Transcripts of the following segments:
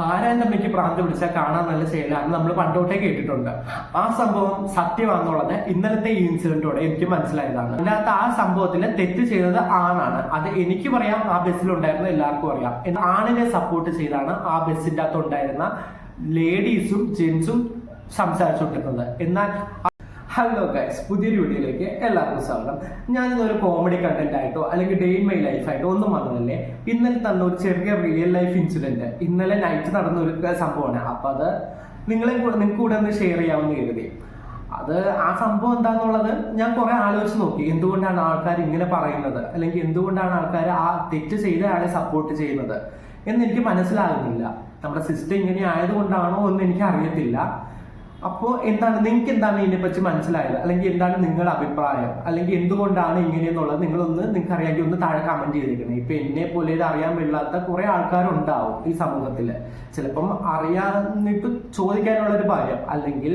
ആരാന്റെ അമ്മയ്ക്ക് പ്രാന്ത് പിടിച്ചാൽ കാണാൻ നല്ല ശൈലാന്ന് നമ്മൾ പണ്ടോട്ടേ കേട്ടിട്ടുണ്ട്. ആ സംഭവം സത്യമാണെന്നുള്ളത് ഇന്നലത്തെ ഈ ഇൻസിഡന്റോടെ എനിക്ക് മനസ്സിലായതാണ്. അതിനകത്ത് ആ സംഭവത്തിൽ തെറ്റ് ചെയ്തത് ആണാണ്. അത് എനിക്ക് പറയാം ആ ബസ്സിലുണ്ടായിരുന്ന എല്ലാവർക്കും അറിയാം. ആണിനെ സപ്പോർട്ട് ചെയ്താണ് ആ ബസ്സിന്റെ അകത്ത് ഉണ്ടായിരുന്ന ലേഡീസും ജെൻസും സംസാരിച്ചുകൊണ്ടിരുന്നത്. എന്നാൽ ഹലോ ഗൈസ് പുതിയൊരു വീഡിയോയിലേക്ക് എല്ലാവർക്കും സ്വാഗതം. ഞാൻ ഇന്നൊരു കോമഡി കണ്ടന്റ് ആയിട്ടോ അല്ലെങ്കിൽ ഡേ മൈ ലൈഫ് ആയിട്ടോ ഒന്നും വന്നതല്ലേ ഇന്നലെ തന്ന ഒരു ചെറിയ റിയൽ ലൈഫ് ഇൻസിഡന്റ് ഇന്നലെ നൈറ്റ് നടന്ന ഒരു സംഭവമാണ്. അപ്പൊ അത് നിങ്ങളെ നിങ്ങൾക്ക് കൂടെ ഒന്ന് ഷെയർ ചെയ്യാമെന്ന് കരുതി. അത് ആ സംഭവം എന്താന്നുള്ളത് ഞാൻ കുറെ ആലോചിച്ച് നോക്കി. എന്തുകൊണ്ടാണ് ആൾക്കാർ ഇങ്ങനെ പറയുന്നത്? അല്ലെങ്കിൽ എന്തുകൊണ്ടാണ് ആൾക്കാർ ആ തെറ്റ് ചെയ്ത ആളെ സപ്പോർട്ട് ചെയ്യുന്നത്? എന്ന് എനിക്ക് മനസ്സിലാകുന്നില്ല. നമ്മുടെ സിസ്റ്റം ഇങ്ങനെ ആയതുകൊണ്ടാണോ എന്ന് എനിക്ക് അറിയത്തില്ല. അപ്പോൾ എന്താണ് നിങ്ങൾക്ക് എന്താണ് ഇതിനെപ്പറ്റി മനസ്സിലായത്? അല്ലെങ്കിൽ എന്താണ് നിങ്ങളുടെ അഭിപ്രായം? അല്ലെങ്കിൽ എന്തുകൊണ്ടാണ് ഇങ്ങനെയെന്നുള്ളത് നിങ്ങളൊന്ന് നിങ്ങൾക്ക് അറിയാമെങ്കിൽ ഒന്ന് താഴെ കമന്റ് ചെയ്തിരിക്കണം ഇപ്പൊ എന്നെ പോലെ ഇത് അറിയാൻ പാടില്ലാത്ത കുറെ ആൾക്കാരുണ്ടാവും ഈ സമൂഹത്തിൽ ചിലപ്പം അറിയാന്നിട്ട് ചോദിക്കാനുള്ള ഒരു ഭയം അല്ലെങ്കിൽ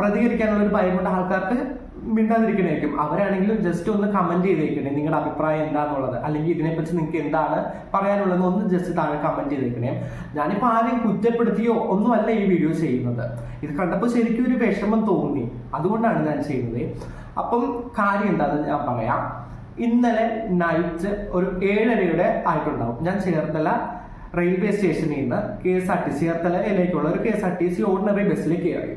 പ്രതികരിക്കാനുള്ള ഒരു ഭയം കൊണ്ട് ആൾക്കാർക്ക് മിണ്ടാതിരിക്കണേക്കും. അവരാണെങ്കിലും ജസ്റ്റ് ഒന്ന് കമന്റ് ചെയ്തേക്കണേ. നിങ്ങളുടെ അഭിപ്രായം എന്താണെന്നുള്ളത് അല്ലെങ്കിൽ ഇതിനെപ്പറ്റി നിങ്ങൾക്ക് എന്താണ് പറയാനുള്ളത് ഒന്ന് ജസ്റ്റ് താഴെ കമന്റ് ചെയ്തേക്കണേ. ഞാനിപ്പോൾ ആരെയും കുറ്റപ്പെടുത്തിയോ ഒന്നുമല്ല ഈ വീഡിയോ ചെയ്യുന്നത്. ഇത് കണ്ടപ്പോൾ ശരിക്കും ഒരു വിഷമം തോന്നി. അതുകൊണ്ടാണ് ഞാൻ ചെയ്യുന്നത്. അപ്പം കാര്യം എന്താണെന്ന് ഞാൻ പറയാം. ഇന്നലെ നൈറ്റ് ഒരു ഏഴരയുടെ ആയിട്ടുണ്ടാവും. ഞാൻ ചേർത്തല റെയിൽവേ സ്റ്റേഷനിൽ നിന്ന് K S R T C ചേർത്തലയിലേക്കുള്ള ഒരു K S R T C ordinary ബസ്സിൽ കയറി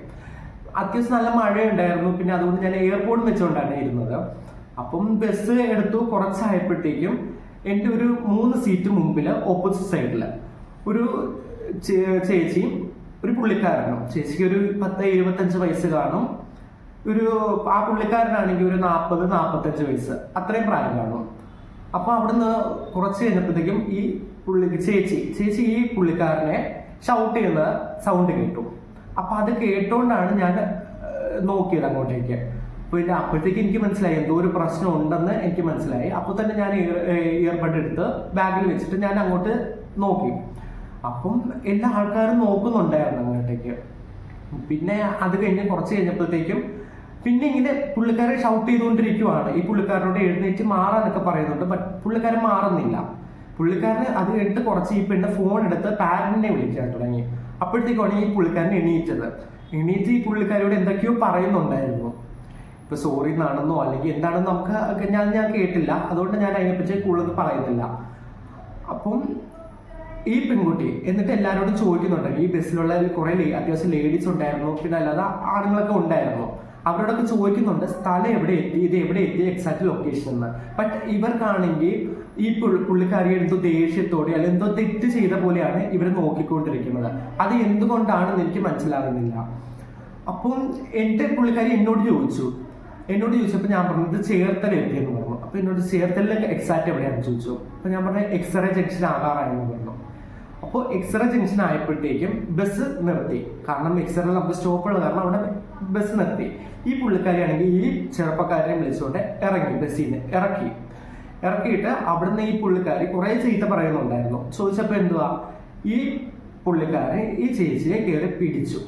അത്യാവശ്യം നല്ല മഴയുണ്ടായിരുന്നു. പിന്നെ അതുകൊണ്ട് ഞാൻ എയർപോർട്ടിൽ വെച്ചുകൊണ്ടാണ് ഇരുന്നത്. അപ്പം ബസ് എടുത്തു കുറച്ചായപ്പോഴത്തേക്കും എന്റെ ഒരു മൂന്ന് സീറ്റ് മുമ്പിൽ ഓപ്പോസിറ്റ് സൈഡിൽ ഒരു ചേച്ചിയും ഒരു പുള്ളിക്കാരനും. ചേച്ചിക്ക് ഒരു പത്ത് ഇരുപത്തഞ്ച് വയസ്സ് കാണും. ഒരു ആ പുള്ളിക്കാരനാണെങ്കിൽ ഒരു നാൽപ്പത് നാൽപ്പത്തഞ്ച് വയസ്സ്. അത്രയും പ്രായം കാണും. അപ്പൊ അവിടുന്ന് കുറച്ച് കഴിഞ്ഞപ്പോഴത്തേക്കും ഈ പുള്ളി ചേച്ചി ചേച്ചി ഈ പുള്ളിക്കാരനെ ഷൗട്ട് ചെയ്യുന്ന സൗണ്ട് കേട്ടു. അപ്പൊ അത് കേട്ടോണ്ടാണ് ഞാൻ നോക്കിയത് അങ്ങോട്ടേക്ക്. പിന്നെ അപ്പോഴത്തേക്ക് എനിക്ക് മനസ്സിലായി. എന്തോ ഒരു പ്രശ്നം ഉണ്ടെന്ന് എനിക്ക് മനസ്സിലായി. അപ്പോൾ തന്നെ ഞാൻ ഇയർബഡ് എടുത്ത് ബാഗിൽ വെച്ചിട്ട് ഞാൻ അങ്ങോട്ട് നോക്കി. അപ്പം എല്ലാ ആൾക്കാരും നോക്കുന്നുണ്ടായിരുന്നു അങ്ങോട്ടേക്ക്. പിന്നെ അത് കഴിഞ്ഞ് കുറച്ച് കഴിഞ്ഞപ്പോഴത്തേക്കും പിന്നെ ഇങ്ങനെ പുള്ളിക്കാരെ ഷൗട്ട് ചെയ്തുകൊണ്ടിരിക്കുവാണ്. ഈ പുള്ളിക്കാരനോട് എഴുന്നേറ്റ് മാറാന്നൊക്കെ പറയുന്നുണ്ട്. ബട്ട് പുള്ളിക്കാരൻ മാറുന്നില്ല. പുള്ളിക്കാരന് അത് കഴിഞ്ഞിട്ട് കുറച്ച് ഈ പെണ്ണ് ഫോൺ എടുത്ത് പാരന്റിനെ വിളിക്കാൻ തുടങ്ങി. അപ്പോഴത്തേക്കാണ് ഈ പുള്ളിക്കാരൻ എണീറ്റത്. എണീറ്റ് ഈ പുള്ളിക്കാരോട് എന്തൊക്കെയോ പറയുന്നുണ്ടായിരുന്നു. ഇപ്പൊ സോറി എന്നാണെന്നോ അല്ലെങ്കിൽ എന്താണെന്ന് നമുക്ക് ഞാൻ ഞാൻ കേട്ടില്ല. അതുകൊണ്ട് ഞാൻ അതിനെപ്പറ്റി കൂടുതൽ പറയുന്നില്ല. അപ്പം ഈ പെൺകുട്ടി എന്നിട്ട് എല്ലാവരോടും ചോദിക്കുന്നുണ്ട്. ഈ ബസ്സിലുള്ള കുറെ അത്യാവശ്യം ലേഡീസ് ഉണ്ടായിരുന്നു. പിന്നെ അല്ലാതെ ആണുങ്ങളൊക്കെ ഉണ്ടായിരുന്നു. അവരോടൊക്കെ ചോദിക്കുന്നുണ്ട് സ്ഥലം എവിടെ എത്തി ഇത് എവിടെ എത്തി എക്സാക്ട് ലൊക്കേഷൻ എന്ന് ബട്ട് ഇവർക്കാണെങ്കിൽ ഈ പുള്ളി- പുള്ളിക്കാരി എന്തോ ദേഷ്യത്തോടെ അല്ലെങ്കിൽ എന്തോ തെറ്റ് ചെയ്ത പോലെയാണ് ഇവർ നോക്കിക്കൊണ്ടിരിക്കുന്നത്. അത് എന്തുകൊണ്ടാണെന്ന് എനിക്ക് മനസ്സിലാകുന്നില്ല അപ്പം എന്റെ പുള്ളിക്കാരി എന്നോട് ചോദിച്ചു. എന്നോട് ചോദിച്ചപ്പോൾ ഞാൻ പറഞ്ഞത് ചേർത്തല എത്തിയെന്ന് പറഞ്ഞു. അപ്പൊ എന്നോട് ചേർത്തലിൽ എക്സാക്ട് എവിടെയാണെന്ന് ചോദിച്ചു. അപ്പൊ ഞാൻ പറഞ്ഞ എക്സ്റേ ജംഗ്ഷൻ ആകാറായെന്ന് പറഞ്ഞു. അപ്പോൾ എക്സ്റേ ജംഗ്ഷൻ ആയപ്പോഴത്തേക്കും ബസ് നിർത്തി. കാരണം എക്സ്റേ നമുക്ക് സ്റ്റോപ്പ് ഉള്ളത് കാരണം അവിടെ ബസ് നിർത്തി. ഈ പുള്ളിക്കാരിയാണെങ്കിൽ ഈ ചെറുപ്പക്കാരനെ വിളിച്ചുകൊണ്ട് ഇറങ്ങി ബസ്സിൽ നിന്ന് ഇറക്കി. ഇറക്കിയിട്ട് അവിടുന്ന് ഈ പുള്ളിക്കാരി കുറേ ചീത്ത പറയുന്നുണ്ടായിരുന്നു. ചോദിച്ചപ്പോൾ എന്തുവാ? ഈ പുള്ളിക്കാരൻ ഈ ചേച്ചിയെ കയറി പിടിച്ചു.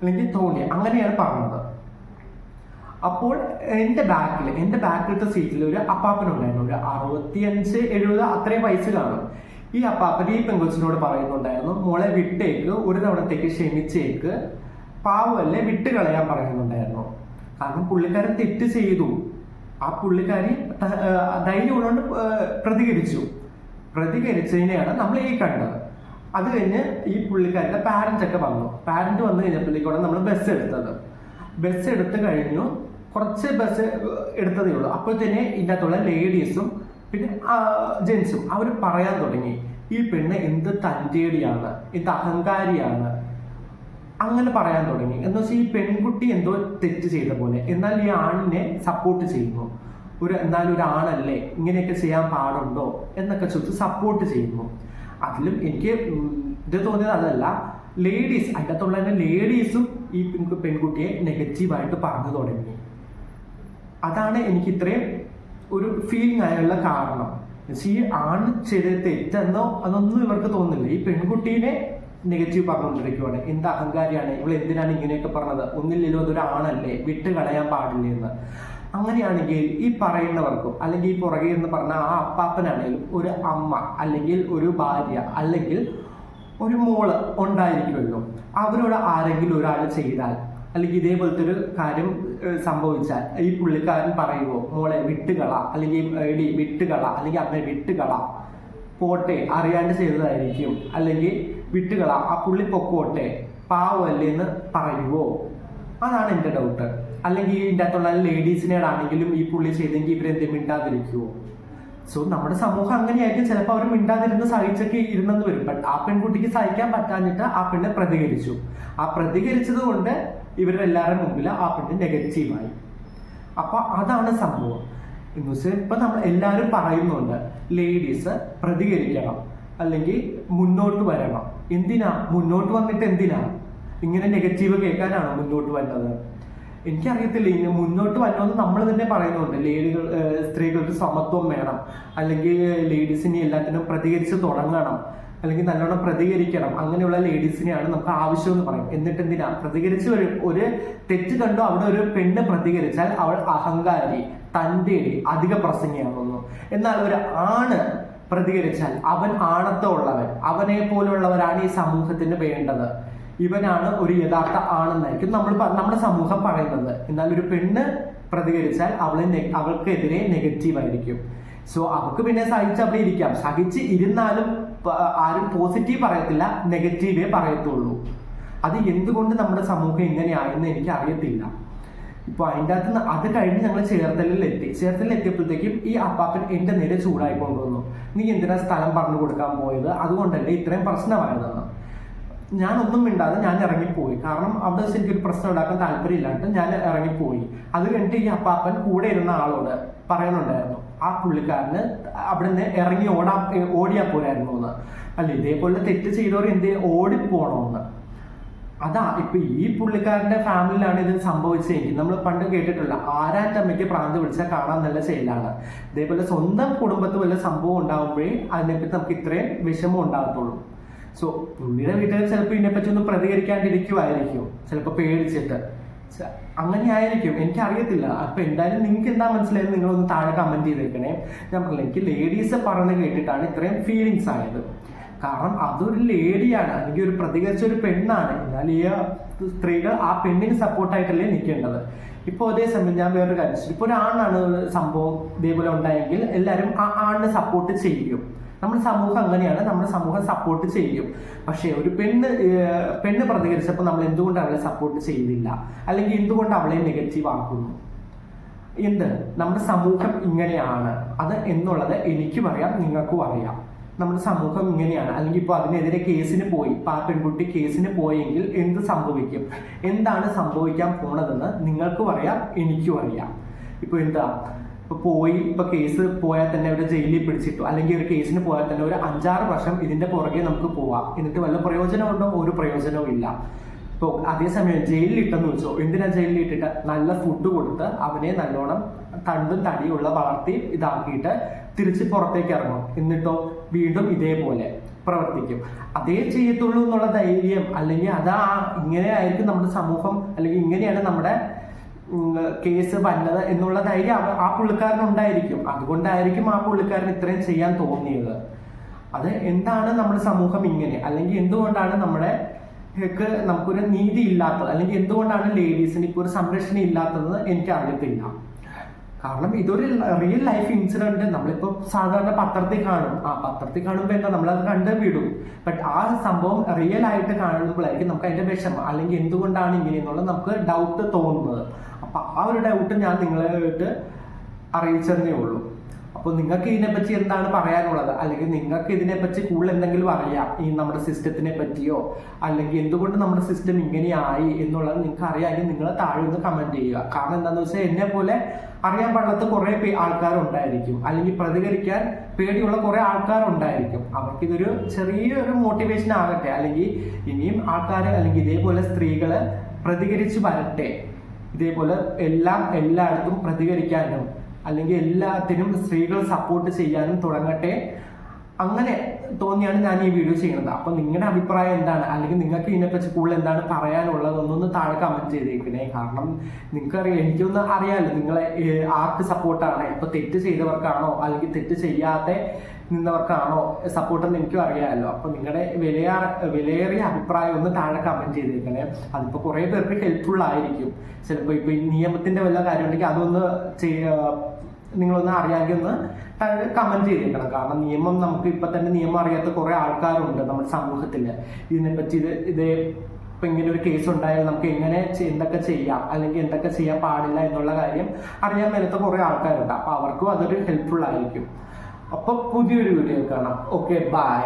അല്ലെങ്കിൽ തോന്നി. അങ്ങനെയാണ് പറഞ്ഞത്. അപ്പോൾ എന്റെ ബാക്കിൽ എന്റെ ബാക്കിലത്തെ സീറ്റിൽ ഒരു അപ്പാപ്പനുണ്ടായിരുന്നു. ഒരു അറുപത്തിയഞ്ച് എഴുപത് അത്രയും വയസ്സ് കാണും. ഈ അപ്പാപ്പൻ ഈ പെങ്കൊച്ചിനോട് പറയുന്നുണ്ടായിരുന്നു മോളെ വിട്ടേക്ക് ഒരു തവണത്തേക്ക് ക്ഷമിച്ചേക്ക്. പാവമല്ലേ വിട്ട് കളയാൻ പറയുന്നുണ്ടായിരുന്നു. കാരണം പുള്ളിക്കാരൻ തെറ്റ് ചെയ്തു. ആ പുള്ളിക്കാരി ധൈര്യം പ്രതികരിച്ചു. പ്രതികരിച്ചതിനെയാണ് നമ്മൾ ഈ കണ്ടത്. അത് കഴിഞ്ഞ് ഈ പുള്ളിക്കാരുടെ പാരന്റ് ഒക്കെ വന്നു. പാരന്റ് വന്നു കഴിഞ്ഞപ്പോഴേക്കാണ് നമ്മൾ ബസ് എടുത്തത്. ബസ് എടുത്തു കഴിഞ്ഞു. കുറച്ച് ബസ് എടുത്തതേ ഉള്ളൂ. അപ്പോൾ തന്നെ ഇതിനകത്തുള്ള ലേഡീസും പിന്നെ ജെൻസും അവർ പറയാൻ തുടങ്ങി. ഈ പെണ്ണ് എന്ത് തന്റെടിയാണ് എന്ത് അഹങ്കാരിയാണ് അങ്ങനെ പറയാൻ തുടങ്ങി. എന്ന് വെച്ചാൽ ഈ പെൺകുട്ടി എന്തോ തെറ്റ് ചെയ്ത പോലെ. എന്നാൽ ഈ ആണിനെ സപ്പോർട്ട് ചെയ്യുന്നു. ഒരു എന്നാലും ആണല്ലേ ഇങ്ങനെയൊക്കെ ചെയ്യാൻ പാടുണ്ടോ എന്നൊക്കെ ചോദിച്ച് സപ്പോർട്ട് ചെയ്യുന്നു. അതിലും എനിക്ക് ഇത് തോന്നിയത് അതല്ല. ലേഡീസ് അതിനകത്തുള്ള തന്നെ ലേഡീസും ഈ പെൺകുട്ടിയെ നെഗറ്റീവായിട്ട് പറഞ്ഞു തുടങ്ങി. അതാണ് എനിക്ക് ഇത്രയും ഒരു ഫീലിംഗ് ആയുള്ള കാരണം. ഈ ആണ് ചെയ്ത തെറ്റെന്നോ അതൊന്നും ഇവർക്ക് തോന്നുന്നില്ല. ഈ പെൺകുട്ടീനെ നെഗറ്റീവ് പറഞ്ഞുകൊണ്ടിരിക്കുവാണ്. എന്ത് അഹങ്കാരിയാണ്? ഇവൾ എന്തിനാണ് ഇങ്ങനെയൊക്കെ പറഞ്ഞത്? ഒന്നില്ലല്ലോ അതൊരു ആണല്ലേ? വിട്ട് കളയാൻ പാടില്ല എന്ന്. അങ്ങനെയാണെങ്കിൽ ഈ പറയുന്നവർക്കും അല്ലെങ്കിൽ ഈ പുറകെ എന്ന് പറഞ്ഞ ആ അപ്പാപ്പനാണെങ്കിലും ഒരു അമ്മ അല്ലെങ്കിൽ ഒരു ഭാര്യ അല്ലെങ്കിൽ ഒരു മോൾ ഉണ്ടായിരിക്കുമല്ലോ. അവരോട് ആരെങ്കിലും ഒരാൾ ചെയ്താൽ അല്ലെങ്കിൽ ഇതേപോലത്തെ ഒരു കാര്യം സംഭവിച്ചാൽ ഈ പുള്ളിക്കാരൻ പറയുമോ മോളെ വിട്ടുകള അല്ലെങ്കിൽ എടി വിട്ടുകള അല്ലെങ്കിൽ അമ്മ വിട്ടുകള പോട്ടെ അറിയാണ്ട് ചെയ്തതായിരിക്കും. അല്ലെങ്കിൽ വിട്ടുകള ആ പുള്ളി പൊക്കോട്ടെ പാവല്ലേ എന്ന് പറയുമോ അതാണ് എന്റെ ഡൗട്ട് അല്ലെങ്കിൽ ഇതിന്റെ അകത്തുള്ള ലേഡീസിനോടാണെങ്കിലും ഈ പുള്ളി ചെയ്തെങ്കിൽ ഇവരെന്ത് മിണ്ടാതിരിക്കുമോ സോ നമ്മുടെ സമൂഹം അങ്ങനെയായിരിക്കും. ചിലപ്പോൾ അവർ മിണ്ടാതിരുന്ന് സഹിച്ചൊക്കെ ഇരുന്നെന്ന് വരും. ബട്ട് ആ പെൺകുട്ടിക്ക് സഹിക്കാൻ പറ്റാഞ്ഞിട്ട് ആ പെണ്ണ് പ്രതികരിച്ചു. ആ പ്രതികരിച്ചത് കൊണ്ട് ഇവരുടെ എല്ലാവരുടെ മുമ്പിൽ ആ പെണ്ണ് നെഗറ്റീവായി അപ്പൊ അതാണ് സംഭവം. എന്ന് വെച്ചാൽ ഇപ്പൊ നമ്മൾ എല്ലാവരും പറയുന്നുണ്ട് ലേഡീസ് പ്രതികരിക്കണം അല്ലെങ്കിൽ മുന്നോട്ട് വരണം. എന്തിനാ? മുന്നോട്ട് വന്നിട്ട് എന്തിനാ? ഇങ്ങനെ നെഗറ്റീവ് കേൾക്കാനാണോ മുന്നോട്ട് വരുന്നത് എനിക്കറിയത്തില്ല ഇനി മുന്നോട്ട് വരണമെന്ന് നമ്മൾ തന്നെ പറയുന്നുണ്ട്. ലേഡികൾ സ്ത്രീകൾക്ക് സമത്വം വേണം. അല്ലെങ്കിൽ ലേഡീസിനെ എല്ലാത്തിനും പ്രതികരിച്ച് തുടങ്ങണം. അല്ലെങ്കിൽ നല്ലോണം പ്രതികരിക്കണം. അങ്ങനെയുള്ള ലേഡീസിനെയാണ് നമുക്ക് ആവശ്യം എന്ന് പറയും. എന്നിട്ട് എന്തിനാ പ്രതികരിച്ച് ഒരു തെറ്റ് കണ്ടോ അവിടെ ഒരു പെണ്ണ് പ്രതികരിച്ചാൽ അവൾ അഹങ്കാരി തന്റേടി അധിക പ്രസംഗിയാകുന്നു. എന്നാൽ ഒരു ആണ് പ്രതികരിച്ചാൽ അവൻ ആണത്തമുള്ളവൻ അവനെ പോലുള്ളവരാണ് ഈ സമൂഹത്തിന് വേണ്ടത്. ഇവനാണ് ഒരു യഥാർത്ഥ ആണെന്നായിരിക്കും നമ്മൾ നമ്മുടെ സമൂഹം പറയുന്നത്. എന്നാൽ ഒരു പെണ്ണ് പ്രതികരിച്ചാൽ അവളെ അവൾക്കെതിരെ നെഗറ്റീവ് ആയിരിക്കും സോ അവൾക്ക് പിന്നെ സഹിച്ച് അവിടെ ഇരിക്കാം. സഹിച്ച് ഇരുന്നാലും ആരും പോസിറ്റീവ് പറയത്തില്ല നെഗറ്റീവേ പറയത്തുള്ളൂ. അത് എന്തുകൊണ്ട് നമ്മുടെ സമൂഹം ഇങ്ങനെയായെന്ന് എനിക്ക് അറിയത്തില്ല ഇപ്പൊ അതിന്റെ അകത്ത് അത് കഴിഞ്ഞ് ഞങ്ങൾ ചേർത്തലിൽ എത്തി. ചേർത്തലിൽ എത്തിയപ്പോഴത്തേക്കും ഈ അപ്പാപ്പൻ എന്റെ നേരെ ചൂടായി നീ എന്തിനാ സ്ഥലം പറഞ്ഞു കൊടുക്കാൻ പോയത്? അതുകൊണ്ടല്ലേ ഇത്രയും പ്രശ്നമായതെന്ന്. ഞാൻ ഒന്നും മിണ്ടാതെ ഞാൻ ഇറങ്ങിപ്പോയി. കാരണം അവിടെ വെച്ച് എനിക്കൊരു പ്രശ്നം ഉണ്ടാക്കാൻ താല്പര്യമില്ലാണ്ട് ഞാൻ ഇറങ്ങിപ്പോയി. അത് കഴിഞ്ഞിട്ട് ഈ അപ്പാപ്പൻ കൂടെ ഇരുന്ന ആളോട് പറയുന്നുണ്ടായിരുന്നു ആ പുള്ളിക്കാരന് അവിടെ നിന്ന് ഇറങ്ങി ഓടാ ഓടിയാ പോരായിരുന്നു എന്ന്. അല്ല ഇതേപോലെ തെറ്റ് ചെയ്തവർ എന്ത് ഓടിപ്പോണോന്ന്. അതാ ഇപ്പൊ ഈ പുള്ളിക്കാരന്റെ ഫാമിലിയിലാണ് ഇത് സംഭവിച്ചതെങ്കിൽ നമ്മൾ പണ്ട് കേട്ടിട്ടുള്ള ആരാറ്റമ്മയ്ക്ക് പ്രാന്ത് വിളിച്ചാൽ കാണാൻ നല്ല ശൈലാണ്. ഇതേപോലെ സ്വന്തം കുടുംബത്തിൽ വല്ല സംഭവം ഉണ്ടാകുമ്പോഴേ അതിനെപ്പറ്റി നമുക്ക് ഇത്രയും വിഷമം ഉണ്ടാകത്തുള്ളൂ. സോ പുള്ളിയുടെ വീട്ടുകാർ ചിലപ്പോൾ ഇതിനെപ്പറ്റി ഒന്നും പ്രതികരിക്കാണ്ടിരിക്കുമായിരിക്കും ചിലപ്പോൾ പേടിച്ചിട്ട്. അങ്ങനെ ആയിരിക്കും എനിക്ക് എനിക്കറിയത്തില്ല. അപ്പൊ എന്തായാലും നിങ്ങൾക്ക് എന്താ മനസ്സിലായത്? നിങ്ങളൊന്ന് താഴെ കമന്റ് ചെയ്തേക്കണേ. ഞാൻ പറഞ്ഞില്ല എനിക്ക് ലേഡീസ് പറഞ്ഞ് കേട്ടിട്ടാണ് ഇത്രയും ഫീലിങ്സ് ആയത്. കാരണം അതൊരു ലേഡിയാണ് അല്ലെങ്കിൽ ഒരു പ്രതികരിച്ച ഒരു പെണ്ണാണ്. എന്നാൽ ഈ സ്ത്രീകൾ ആ പെണ്ണിന് സപ്പോർട്ടായിട്ടല്ലേ നിൽക്കേണ്ടത്. ഇപ്പോൾ അതേ സമയം ഞാൻ വേറൊരു കാര്യം ഇപ്പൊ ഒരു ആണാണ് സംഭവം ഇതേപോലെ ഉണ്ടായെങ്കിൽ എല്ലാവരും ആ ആണിനെ സപ്പോർട്ട് ചെയ്യും. നമ്മുടെ സമൂഹം അങ്ങനെയാണ് നമ്മുടെ സമൂഹം സപ്പോർട്ട് ചെയ്യും. പക്ഷേ ഒരു പെണ്ണ് പെണ്ണ് പ്രതികരിച്ചപ്പോൾ നമ്മൾ എന്തുകൊണ്ട് അവളെ സപ്പോർട്ട് ചെയ്യുന്നില്ല അല്ലെങ്കിൽ എന്തുകൊണ്ട് അവളെ നെഗറ്റീവ് ആക്കുന്നു? എന്ത്? നമ്മുടെ സമൂഹം ഇങ്ങനെയാണ്. അത് എന്നുള്ളത് എനിക്കും അറിയാം നിങ്ങൾക്കും അറിയാം. നമ്മുടെ സമൂഹം ഇങ്ങനെയാണ്. അല്ലെങ്കിൽ ഇപ്പോൾ അതിനെതിരെ കേസിന് പോയി. ഇപ്പോൾ ആ പെൺകുട്ടി കേസിന് പോയെങ്കിൽ എന്ത് സംഭവിക്കും? എന്താണ് സംഭവിക്കാൻ പോണതെന്ന് നിങ്ങൾക്കും അറിയാം എനിക്കും അറിയാം. ഇപ്പോൾ എന്താ? ഇപ്പൊ പോയി ഇപ്പൊ കേസ് പോയാൽ തന്നെ ഒരു ജയിലിൽ പിടിച്ചിട്ടു. അല്ലെങ്കിൽ ഒരു കേസിന് പോയാൽ തന്നെ ഒരു അഞ്ചാറ് വർഷം ഇതിന്റെ പുറകെ നമുക്ക് പോവാം. എന്നിട്ട് വല്ല പ്രയോജനമുണ്ടോ? ഒരു പ്രയോജനവും ഇല്ല. ഇപ്പോൾ അതേസമയം ജയിലിൽ ഇട്ടെന്ന് വെച്ചോ എന്തിനാ ജയിലിൽ ഇട്ടിട്ട്? നല്ല ഫുഡ് കൊടുത്ത് അവനെ നല്ലോണം തണ്ടും തടിയുള്ള വളർത്തി ഇതാക്കിയിട്ട് തിരിച്ച് പുറത്തേക്ക് ഇറങ്ങും. എന്നിട്ടോ വീണ്ടും ഇതേപോലെ പ്രവർത്തിക്കും. അതേ ചെയ്യത്തുള്ളൂ എന്നുള്ള ധൈര്യം അല്ലെങ്കിൽ അതാ ഇങ്ങനെ ആയിരിക്കും നമ്മുടെ സമൂഹം അല്ലെങ്കിൽ ഇങ്ങനെയാണ് നമ്മുടെ കേസ് വന്നത് എന്നുള്ള ധൈര്യം ആ പുള്ളിക്കാരനുണ്ടായിരിക്കും അതുകൊണ്ടായിരിക്കും ആ പുള്ളിക്കാരൻ ഇത്രയും ചെയ്യാൻ തോന്നിയത്. അത് എന്താണ് നമ്മുടെ സമൂഹം ഇങ്ങനെ? അല്ലെങ്കിൽ എന്തുകൊണ്ടാണ് നമ്മുടെ നമുക്കൊരു നീതി ഇല്ലാത്തത്? അല്ലെങ്കിൽ എന്തുകൊണ്ടാണ് ലേഡീസിന് ഇപ്പോൾ ഒരു സംരക്ഷണം ഇല്ലാത്തത് എനിക്ക് അറിയത്തില്ല. കാരണം ഇതൊരു റിയൽ ലൈഫ് ഇൻസിഡന്റ് നമ്മളിപ്പോ സാധാരണ പത്രത്തിൽ കാണും. ആ പത്രത്തിൽ കാണുമ്പോൾ എന്താ? നമ്മളത് കണ്ട് വിടും. ബട്ട് ആ സംഭവം റിയൽ ആയിട്ട് കാണുമ്പോഴായിരിക്കും നമുക്ക് അതിന്റെ വിഷമം. അല്ലെങ്കിൽ എന്തുകൊണ്ടാണ് ഇങ്ങനെയെന്നുള്ളത് നമുക്ക് ഡൗട്ട് തോന്നുന്നത്. ആ ഒരു ഡൗട്ട് ഞാൻ നിങ്ങളായിട്ട് അറിയിച്ചതേ ഉള്ളൂ. അപ്പോൾ നിങ്ങൾക്ക് ഇതിനെപ്പറ്റി എന്താണ് പറയാനുള്ളത്? അല്ലെങ്കിൽ നിങ്ങൾക്ക് ഇതിനെപ്പറ്റി കൂടുതൽ എന്തെങ്കിലും അറിയാം? ഈ നമ്മുടെ സിസ്റ്റത്തിനെ പറ്റിയോ? അല്ലെങ്കിൽ എന്തുകൊണ്ട് നമ്മുടെ സിസ്റ്റം ഇങ്ങനെയായി എന്നുള്ളത് നിങ്ങൾക്ക് അറിയാമെങ്കിൽ നിങ്ങൾ താഴെ ഒന്ന് കമന്റ് ചെയ്യുക. കാരണം എന്താണെന്ന് വെച്ചാൽ എന്നെ പോലെ അറിയാൻ പാടില്ലാത്ത കുറെ ആൾക്കാരുണ്ടായിരിക്കും. അല്ലെങ്കിൽ പ്രതികരിക്കാൻ പേടിയുള്ള കുറെ ആൾക്കാരുണ്ടായിരിക്കും. അവർക്ക് ഇതൊരു ചെറിയൊരു മോട്ടിവേഷൻ ആകട്ടെ. അല്ലെങ്കിൽ ഇനിയും ആൾക്കാർ അല്ലെങ്കിൽ ഇതേപോലെ സ്ത്രീകൾ പ്രതികരിച്ചു വരട്ടെ. ഇതേപോലെ എല്ലാം എല്ലായിടത്തും പ്രതികരിക്കാനും അല്ലെങ്കിൽ എല്ലാത്തിനും സ്ത്രീകൾ സപ്പോർട്ട് ചെയ്യാനും തുടങ്ങട്ടെ. അങ്ങനെ തോന്നിയാണ് ഞാൻ ഈ വീഡിയോ ചെയ്യുന്നത്. അപ്പൊ നിങ്ങളുടെ അഭിപ്രായം എന്താണ്? അല്ലെങ്കിൽ നിങ്ങൾക്ക് ഇതിനെപ്പറ്റി കൂടുതൽ എന്താണ് പറയാനുള്ളതെന്നൊന്ന് താഴെ കമന്റ് ചെയ്തേക്കണേ. കാരണം നിങ്ങൾക്കറിയാം എനിക്കൊന്ന് അറിയാമല്ലോ നിങ്ങളെ ആർക്ക് സപ്പോർട്ടാണ് ഇപ്പൊ തെറ്റ് ചെയ്തവർക്കാണോ? അല്ലെങ്കിൽ തെറ്റ് ചെയ്യാതെ നിന്നവർക്കാണോ സപ്പോർട്ടെന്ന് എനിക്കും അറിയാമല്ലോ അപ്പൊ നിങ്ങളുടെ വിലയാ വിലയേറിയ അഭിപ്രായം ഒന്ന് താഴെ കമന്റ് ചെയ്തേക്കണേ. അതിപ്പോ കുറെ പേർക്ക് ഹെൽപ്ഫുൾ ആയിരിക്കും. ചിലപ്പോ ഇപ്പൊ നിയമത്തിന്റെ വല്ല കാര്യം ഉണ്ടെങ്കിൽ അതൊന്ന് നിങ്ങളൊന്ന് അറിയാമെങ്കിൽ ഒന്ന് കമന്റ് ചെയ്തേക്കണം. കാരണം നിയമം നമുക്ക് ഇപ്പൊ തന്നെ നിയമം അറിയാത്ത കുറെ ആൾക്കാരുണ്ട് നമ്മുടെ സമൂഹത്തിൽ. ഇതിനെപ്പറ്റി ഇത് ഇതേ ഇപ്പൊ ഇങ്ങനെ ഒരു കേസ് ഉണ്ടായാൽ നമുക്ക് എങ്ങനെ എന്തൊക്കെ ചെയ്യാം? അല്ലെങ്കിൽ എന്തൊക്കെ ചെയ്യാൻ പാടില്ല എന്നുള്ള കാര്യം അറിയാൻ വരുന്ന കുറെ ആൾക്കാരുണ്ട്. അപ്പൊ അവർക്കും അതൊരു ഹെൽപ്ഫുൾ ആയിരിക്കും. അപ്പൊ പുതിയൊരു വീഡിയോ കാണാം. Okay bye